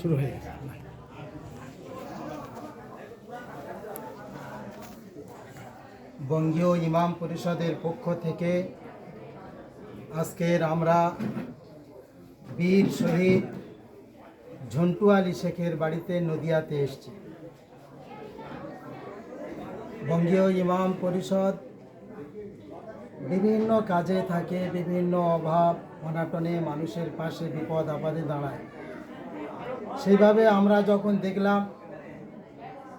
শুরু হয়ে গেছে। বঙ্গীয় ইমাম পরিষদের পক্ষ থেকে আজকের আমরা বীর শহীদ ঝন্টু আলী শেখের বাড়িতে নদিয়াতে এসেছি। বঙ্গীয় ইমাম পরিষদ বিভিন্ন কাজে থাকে, বিভিন্ন অভাব, অনাটনে মানুষের পাশে বিপদ আপদে দাঁড়ায়। সেইভাবে আমরা যখন দেখলাম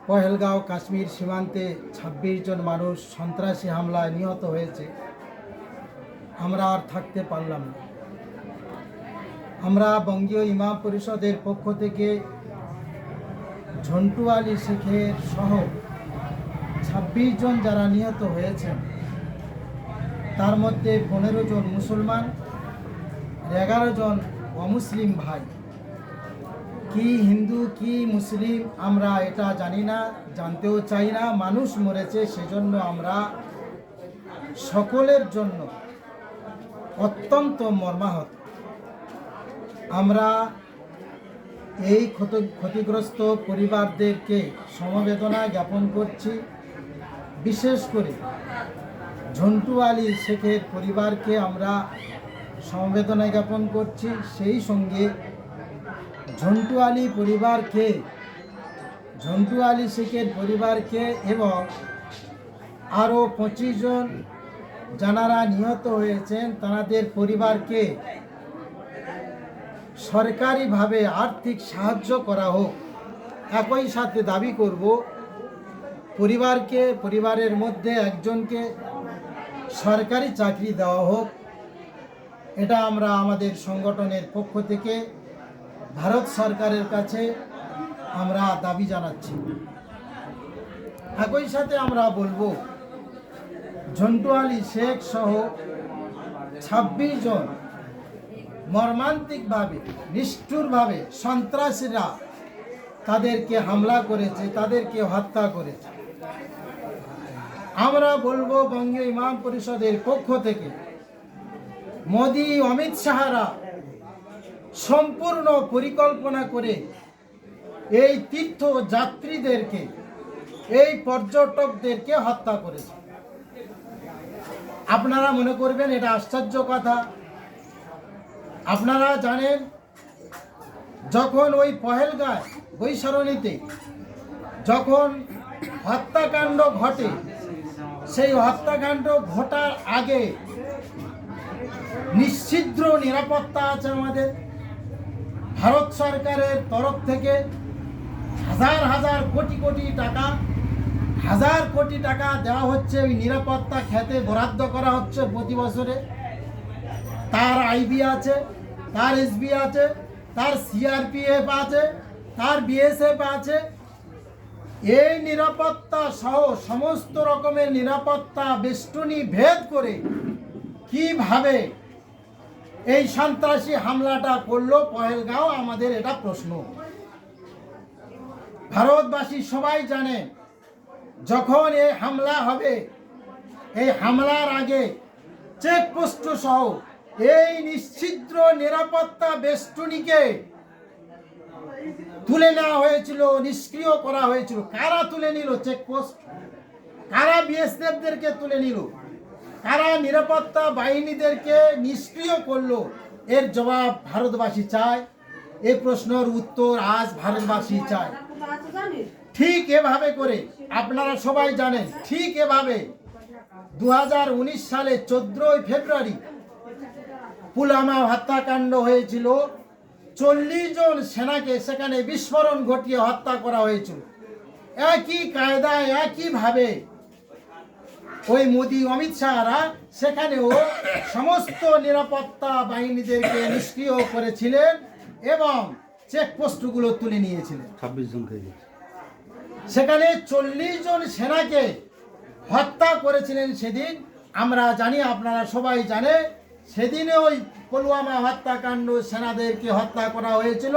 পহেলগাঁও, কাশ্মীর সীমান্তে ছাব্বিশ জন মানুষ সন্ত্রাসী হামলায় নিহত হয়েছে, আমরা আর থাকতে পারলাম না। আমরা বঙ্গীয় ইমাম পরিষদের পক্ষ থেকে ঝন্টু আলী শেখের সহ ছাব্বিশ জন যারা নিহত হয়েছেন, তার মধ্যে পনেরো জন মুসলমান এগারো জন অমুসলিম ভাই। কি হিন্দু, কি মুসলিম, আমরা এটা জানি না, জানতেও চাই না। মানুষ মরেছে সেজন্য আমরা সকলের জন্য অত্যন্ত মর্মাহত। আমরা এই ক্ষত, ক্ষতিগ্রস্ত পরিবারদেরকে সমবেদনা জ্ঞাপন করছি। বিশেষ করে ঝন্টু আলী শেখের পরিবারকে আমরা সমবেদনা জ্ঞাপন করছি। সেই সঙ্গে ঝন্টু আলী পরিবারকে ঝন্টু আলী শেখের পরিবারকে এবং আরও পঁচিশ জন যারা নিহত হয়েছেন তাদের পরিবারকে সরকারিভাবে আর্থিক সাহায্য করা হোক। একই সাথে দাবি করব, পরিবারকে, পরিবারের মধ্যে একজনকে সরকারি চাকরি দেওয়া হোক। এটা আমরা আমাদের সংগঠনের পক্ষ থেকে ভারত সরকারের কাছে আমরা দাবি জানাচ্ছি। একই সাথে আমরা বলব, ঝন্টু আলী শেখ সহ ছাব্বিশ জন মর্মান্তিকভাবে, নিষ্ঠুরভাবে সন্ত্রাসীরা তাদেরকে হামলা করেছে, তাদেরকে হত্যা করেছে। আমরা বলব, বঙ্গীয় ইমাম পরিষদের পক্ষ থেকে মোদি অমিত শাহরা সম্পূর্ণ পরিকল্পনা করে এই তীর্থ যাত্রীদেরকে এই পর্যটকদেরকে হত্যা করেছে। আপনারা মনে করবেন এটা আশ্চর্য কথা। আপনারা জানেন, যখন ওই পহেলগায় বৈশরণীতে যখন হত্যাকাণ্ড ঘটে, সেই হত্যাকাণ্ড ঘটার আগে নিশ্চিদ্র নিরাপত্তা আছে আমাদের। ভারত সরকারের তরফ থেকে হাজার হাজার কোটি কোটি টাকা, হাজার কোটি টাকা দেওয়া হচ্ছে ওই নিরাপত্তা খেতে বরাদ্দ করা হচ্ছে প্রতি বছরে। তার আইবি আছে, তার এসবি আছে, তার সিআরপিএফ আছে, তার বিএসএফ আছে। এই নিরাপত্তা সহ সমস্ত রকমের নিরাপত্তা বেষ্টনী ভেদ করে কীভাবে এই সন্ত্রাসী হামলাটা করল পহেলগাঁও, আমাদের এটা প্রশ্ন। ভারতবাসী সবাই জানে, যখন এই হামলা হবে, এই হামলার আগে চেকপোস্ট সহ এই নিশ্চিদ্র নিরাপত্তা বেষ্টনীকে তুলে নেওয়া হয়েছিল, নিষ্ক্রিয় করা হয়েছিল। কারা তুলে নিল চেকপোস্ট? কারা বিএসএফদেরকে তুলে নিল? কারা নিরাপত্তা বাহিনীদেরকে নিষ্ক্রিয় করল। এর জবাব ভারতবাসী চায়। এ প্রশ্নের উত্তর আজ ভারতবাসী চায়। ঠিক এভাবে করে, আপনারা সবাই জানেন, ঠিক এভাবে দু হাজার উনিশ সালে চোদ্দই ফেব্রুয়ারি পুলওয়ামা হত্যাকাণ্ড হয়েছিল। চল্লিশ জন সেনাকে সেখানে বিস্ফোরণ ঘটিয়ে হত্যা করা হয়েছিল। একই কায়দায়, একইভাবে ওই মোদি অমিত শাহরা সেখানেও সমস্ত নিরাপত্তা বাহিনীদেরকে নিষ্ক্রিয় করেছিলেন এবং চেকপোস্টগুলো তুলে নিয়েছিলেন। ছাব্বিশ জন সেখানে চল্লিশ জন সেনাকে হত্যা করেছিলেন সেদিন। আমরা জানি আপনারা সবাই জানে সেদিনে ওই পুলওয়ামা হত্যাকাণ্ড সেনাদেরকে হত্যা করা হয়েছিল।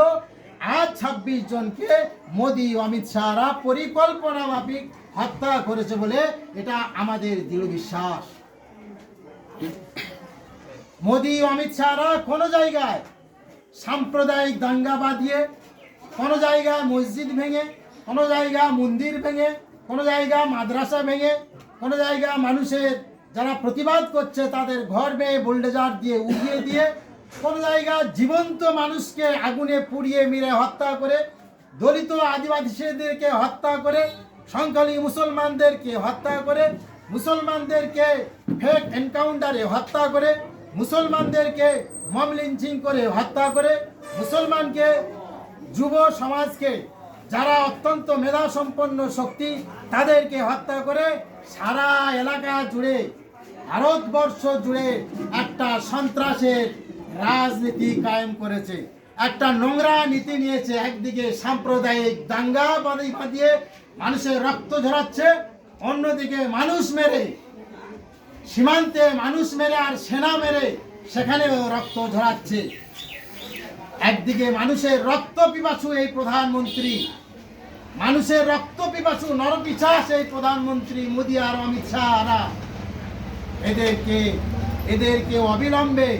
আজ ছাব্বিশ জনকে মোদি অমিত শাহরা পরিকল্পনা মাফিক হত্যা করেছে বলে এটা আমাদের দৃঢ় বিশ্বাস। মোদি অমিত শাহরা কোনো জায়গায় সাম্প্রদায়িক দাঙ্গা বাঁধিয়ে, কোনো জায়গায় মসজিদ ভেঙে, কোনো জায়গা মন্দির ভেঙে, কোনো জায়গা মাদ্রাসা ভেঙে, কোনো জায়গা মানুষের যারা প্রতিবাদ করছে তাদের ঘর বেয়ে বোল্ডেজার দিয়ে উড়িয়ে দিয়ে কোনো জায়গা জীবন্ত মানুষকে আগুনে পুড়িয়ে মেরে হত্যা করে, দলিত আদিবাসীদেরকে হত্যা করে, সংখ্যালঘু মুসলমানদেরকে হত্যা করে, মুসলমানদেরকে ফেক এনকাউন্টারে হত্যা করে, মুসলমানদেরকে মব লিঞ্চিং করে হত্যা করে, মুসলমানকে যুব সমাজকে যারা অত্যন্ত মেধা সম্পন্ন শক্তি, তাদেরকে হত্যা করে সারা এলাকা জুড়ে, ভারতবর্ষ জুড়ে একটা সন্ত্রাসের রাজনীতি কায়েম করেছে। একটা নোংরা নীতি নিয়েছে, একদিকে সাম্প্রদায়িক দাঙ্গা বাঁধি বাঁধিয়ে মানুষের রক্ত ঝরাচ্ছে, অন্যদিকে মানুষ মেরে। সীমান্তে মানুষ মেরে আর সেনা মেরে, সেখানেও রক্ত ঝরাচ্ছে। একদিকে মানুষের রক্ত পিপাসু এই প্রধানমন্ত্রী, মানুষের রক্ত পিপাসু নরপিছাস এই প্রধানমন্ত্রী মোদী আর অমিত শাহরা। এদেরকে এদেরকে অবিলম্বে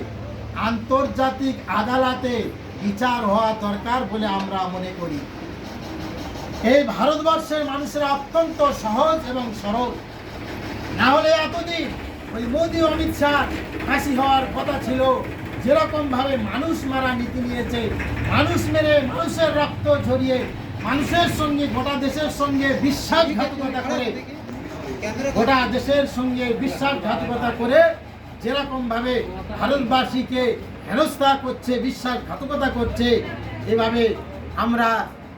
আন্তর্জাতিক আদালতে বিচার হওয়া দরকার বলে আমরা মনে করি। এই ভারতবর্ষের মানুষেরা অত্যন্ত সহজ এবং সরল। না হলে এতদিন ওই মোদী অমিত শাহ ফাঁসি হওয়ার কথা ছিল। যেরকম ভাবে মানুষ মারা নীতি নিয়েছে, মানুষ মেরে মানুষের রক্ত ঝরিয়ে, মানুষের সঙ্গে, গোটা দেশের সঙ্গে বিশ্বাসঘাতকতা করে, গোটা দেশের সঙ্গে বিশ্বাসঘাতকতা করে যেরকম ভাবে ভারতবাসীকে হেনস্থা করছে, বিশ্বাসঘাতকতা করছে, এভাবে আমরা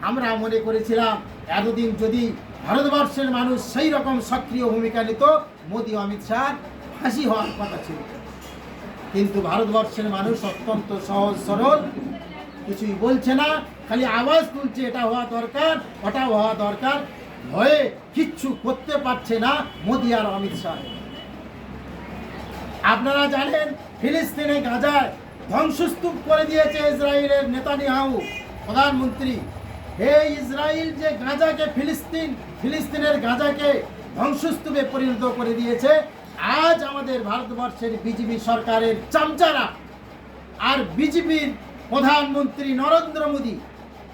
আমরা মনে করেছিলাম এতদিন যদি ভারতবর্ষের মানুষ সেই রকম সক্রিয় ভূমিকা নিত, মোদী, অমিত শাহ ফাঁসি হওয়ার কথা ছিল। কিন্তু ভারতবর্ষের মানুষ অত্যন্ত সহজ সরল, কিছুই বলছে না, খালি আওয়াজ তুলছে, এটা হওয়া দরকার ওটা হওয়া দরকার, ভয়ে কিচ্ছু করতে পারছে না মোদী আর অমিত শাহ। আপনারা জানেন, ফিলিস্তিনে গাজায় ধ্বংসস্তূপ করে দিয়েছে ইসরায়েলের নেতানিয়াহু, প্রধানমন্ত্রী। হে ইসরায়েল যে গাজাকে ফিলিস্তিন, ফিলিস্তিনের গাজাকে ধ্বংসস্তূপে পরিণত করে দিয়েছে, আজ আমাদের ভারতবর্ষের বিজেপি সরকারের চামচারা। আর বিজেপির প্রধানমন্ত্রী নরেন্দ্র মোদী,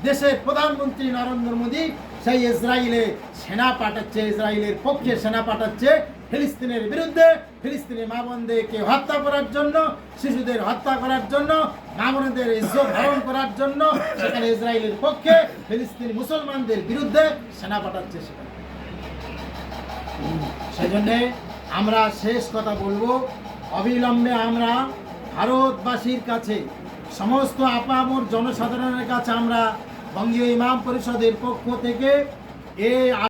দেশের প্রধানমন্ত্রী নরেন্দ্র মোদী সেই ইসরায়েলে সেনা পাঠাচ্ছে ইসরায়েলের পক্ষে সেনা পাঠাচ্ছে ফিলিস্তিনের বিরুদ্ধে। ফিলিস্তিনের মা বোনদেরকে হত্যা করার জন্য, শিশুদের হত্যা করার জন্য মা বোনদের ইজ্জত হরণ করার জন্য সেখানে ইসরায়েলের পক্ষে ফিলিস্তিনি মুসলমানদের বিরুদ্ধে সেনা পাঠাচ্ছে সেখানে। সেজন্যে আমরা শেষ কথা বলব, অবিলম্বে আমরা ভারতবাসীর কাছে, সমস্ত আপামর জনসাধারণের কাছে আমরা বঙ্গীয় ইমাম পরিষদের পক্ষ থেকে এই